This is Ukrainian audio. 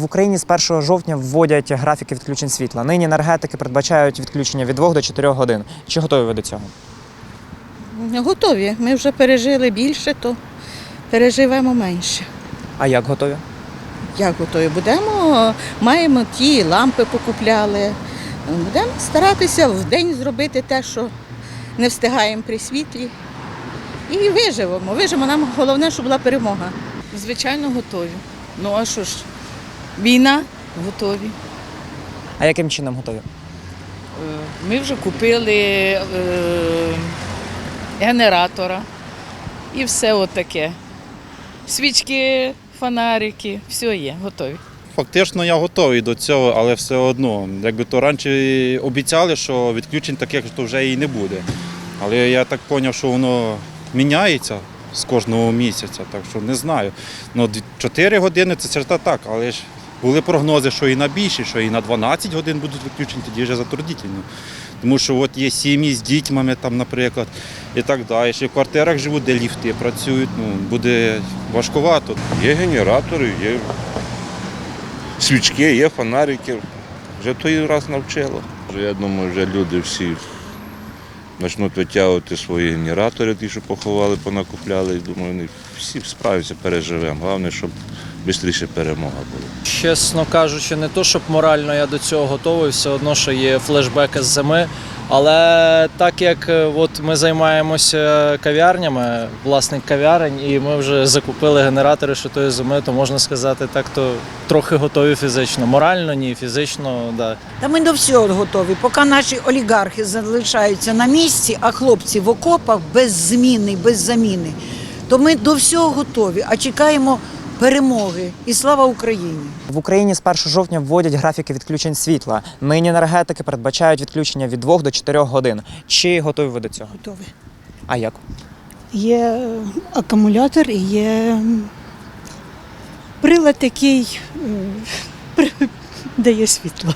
В Україні з 1 жовтня вводять графіки відключень світла. Нині енергетики передбачають відключення від 2 до 4 годин. Чи готові ви до цього? Готові. Ми вже пережили більше, то переживемо менше. А як готові? Як готові будемо? Маємо ті лампи покупляли. Будемо старатися в день зробити те, що не встигаємо при світлі. І виживемо. Виживемо. Нам головне, щоб була перемога. Звичайно, готові. Ну а що ж, війна готові. А яким чином готові? Е, Ми вже купили е, генератора і все отаке. Свічки, фонарики, все є, готові. Фактично я готовий до цього, але все одно. Якби то раніше обіцяли, що відключень таких то вже і не буде. Але я так зрозумів, що воно міняється з кожного місяця, так що не знаю. Ну, 4 години це так, але ж були прогнози, що і на більше, що і на 12 годин будуть відключені, тоді вже затруднительно. Тому що от є сім'ї з дітьми, там, наприклад, і так далі. Ще в квартирах живуть, де ліфти працюють, ну, буде важкувато. Є генератори, є свічки, є фонарики. Вже той раз навчило. Я думаю, вже люди всі почнуть витягувати свої генератори, ті, що поховали, понакупляли. Думаю, вони всі справляться, переживемо. Головне, щоб швидше перемога була. Чесно кажучи, не то, щоб морально я до цього готовий, все одно, що є флешбеки з зими. Але так як е, от ми займаємося кав'ярнями, власник кав'ярень, і ми вже закупили генератори ще тої зими, то можна сказати, так то трохи готові фізично. Морально ні, фізично, да. Та ми до всього готові. Поки наші олігархи залишаються на місці, а хлопці в окопах без зміни, без заміни, то ми до всього готові, а чекаємо перемоги. І слава Україні! В Україні з 1 жовтня вводять графіки відключень світла. Нині енергетики передбачають відключення від 2 до 4 годин. Чи готові ви до цього? Готові. А як? Є е, акумулятор і є прилад, який е, дає світло.